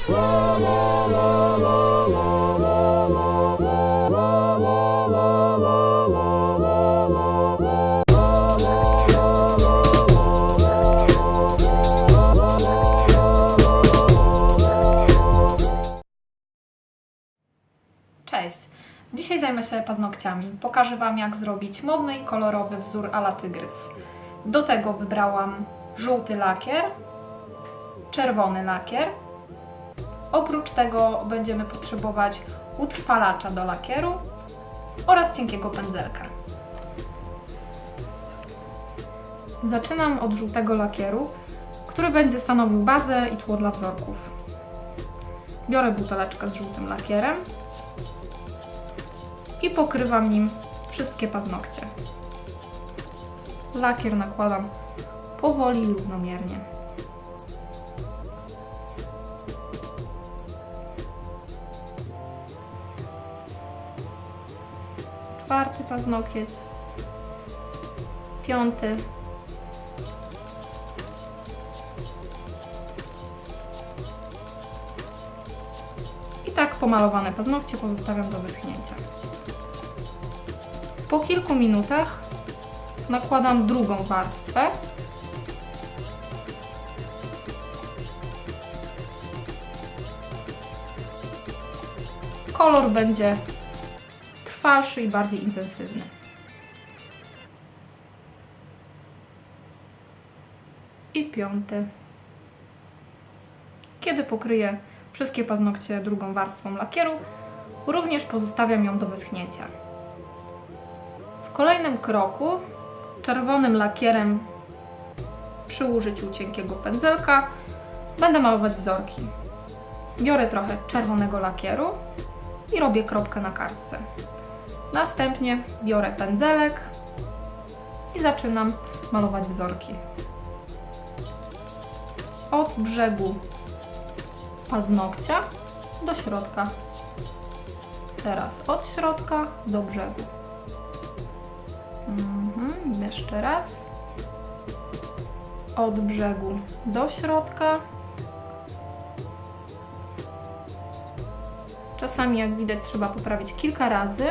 Cześć! Dzisiaj zajmę się paznokciami. Pokażę Wam, jak zrobić modny i kolorowy wzór ala tygrys. Do tego wybrałam żółty lakier, czerwony lakier. Oprócz tego będziemy potrzebować utrwalacza do lakieru oraz cienkiego pędzelka. Zaczynam od żółtego lakieru, który będzie stanowił bazę i tło dla wzorków. Biorę buteleczkę z żółtym lakierem i pokrywam nim wszystkie paznokcie. Lakier nakładam powoli i równomiernie. Czwarty paznokieć, piąty, i tak pomalowane paznokcie pozostawiam do wyschnięcia. Po kilku minutach nakładam drugą warstwę. Kolor będzie trwalszy i bardziej intensywny. I piąty. Kiedy pokryję wszystkie paznokcie drugą warstwą lakieru, również pozostawiam ją do wyschnięcia. W kolejnym kroku czerwonym lakierem przy użyciu cienkiego pędzelka będę malować wzorki. Biorę trochę czerwonego lakieru i robię kropkę na kartce. Następnie biorę pędzelek i zaczynam malować wzorki. Od brzegu paznokcia do środka. Teraz od środka do brzegu. Mhm, jeszcze raz. Od brzegu do środka. Czasami, jak widać, trzeba poprawić kilka razy.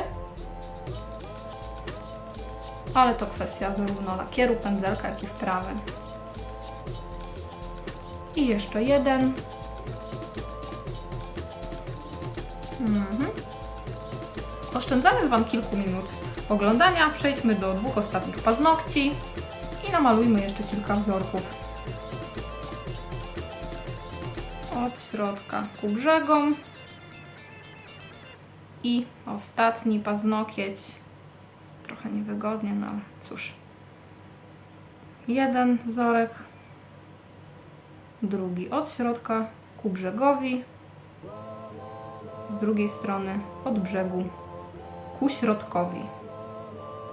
Ale to kwestia zarówno lakieru, pędzelka, jak i wprawy. I jeszcze jeden. Mhm. Oszczędzając Wam kilku minut oglądania, przejdźmy do dwóch ostatnich paznokci i namalujmy jeszcze kilka wzorków. Od środka ku brzegom. I ostatni paznokieć. Trochę niewygodnie, no ale cóż. Jeden wzorek, drugi od środka ku brzegowi, z drugiej strony od brzegu ku środkowi.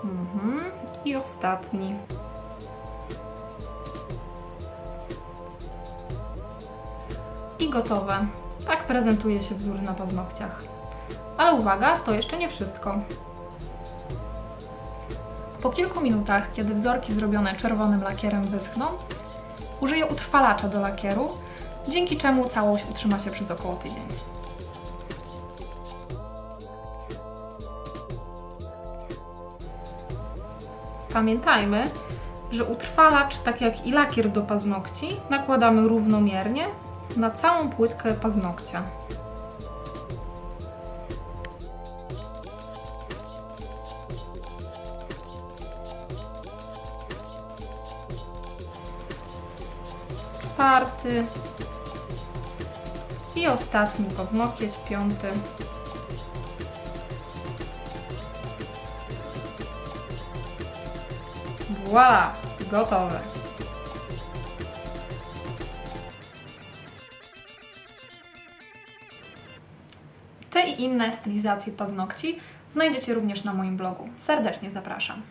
Mhm. I ostatni. I gotowe. Tak prezentuje się wzór na paznokciach. Ale uwaga, to jeszcze nie wszystko. Po kilku minutach, kiedy wzorki zrobione czerwonym lakierem wyschną, użyję utrwalacza do lakieru, dzięki czemu całość utrzyma się przez około tydzień. Pamiętajmy, że utrwalacz, tak jak i lakier do paznokci, nakładamy równomiernie na całą płytkę paznokcia. Czwarty i ostatni paznokieć, piąty. Voila, gotowe. Te i inne stylizacje paznokci znajdziecie również na moim blogu. Serdecznie zapraszam.